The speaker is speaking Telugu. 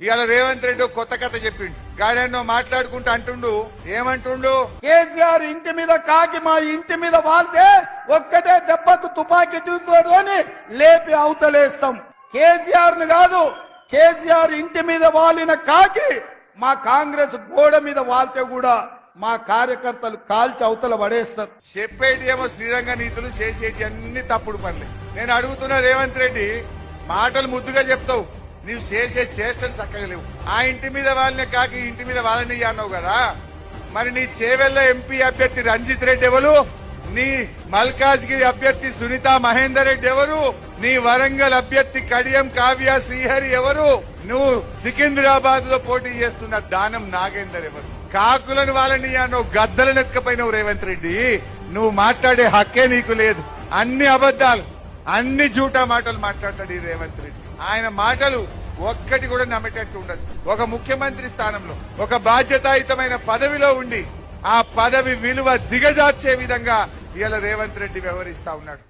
ఇవాళ రేవంత్ రెడ్డి కొత్త కథ చెప్పిండు. గాడెన్నో మాట్లాడుకుంటూ అంటుండు ఏమంటుండు? కేసీఆర్ ఇంటి మీద కాకి మా ఇంటి మీద వాళ్తే ఒక్కటే దెబ్బకు తుపాకీ దూతోని లేపి అవతలేస్తాం. కేసీఆర్ని కాదు కేసీఆర్ ఇంటి మీద వాలిన కాకి మా కాంగ్రెస్ గోడ మీద వాళ్తే కూడా మా కార్యకర్తలు కాల్చి అవతల పడేస్తారు. చెప్పేటి ఏమో శ్రీరంగ నీతులు చేసేటి అన్ని తప్పుడు పనులే. నేను అడుగుతున్నా రేవంత్ రెడ్డి మాటలు ముద్దుగా చెప్తావు. నీవు చేసే చేష్టలు చక్కగా లేవు. ఆ ఇంటి మీద వాళ్ళనే కాకి ఇంటి మీద వాళ్ళని అన్నావు కదా? మరి నీ చేవెళ్ళ ఎంపీ అభ్యర్థి రంజిత్ రెడ్డి ఎవరు? నీ మల్కాజ్గిరి అభ్యర్థి సునీత మహేందర్ రెడ్డి ఎవరు? నీ వరంగల్ అభ్యర్థి కడియం కావ్య శ్రీహరి ఎవరు? నువ్వు సికింద్రాబాద్లో పోటీ చేస్తున్న దానం నాగేందర్ ఎవరు? కాకులను వాళ్ళని నువ్వు గద్దలను ఎత్తుకపోయినావు రేవంత్ రెడ్డి. నువ్వు మాట్లాడే హక్కే నీకు లేదు. అన్ని అబద్ధాలు అన్ని జూటా మాటలు మాట్లాడతాడు ఈ రేవంత్ రెడ్డి. ఆయన మాటలు ఒక్కటి కూడా నమ్మేటట్టు ఉండదు. ఒక ముఖ్యమంత్రి స్థానంలో ఒక బాధ్యతాయుతమైన పదవిలో ఉండి ఆ పదవి విలువ దిగజార్చే విధంగా ఇవాళ రేవంత్ రెడ్డి వ్యవహరిస్తా ఉన్నాడు.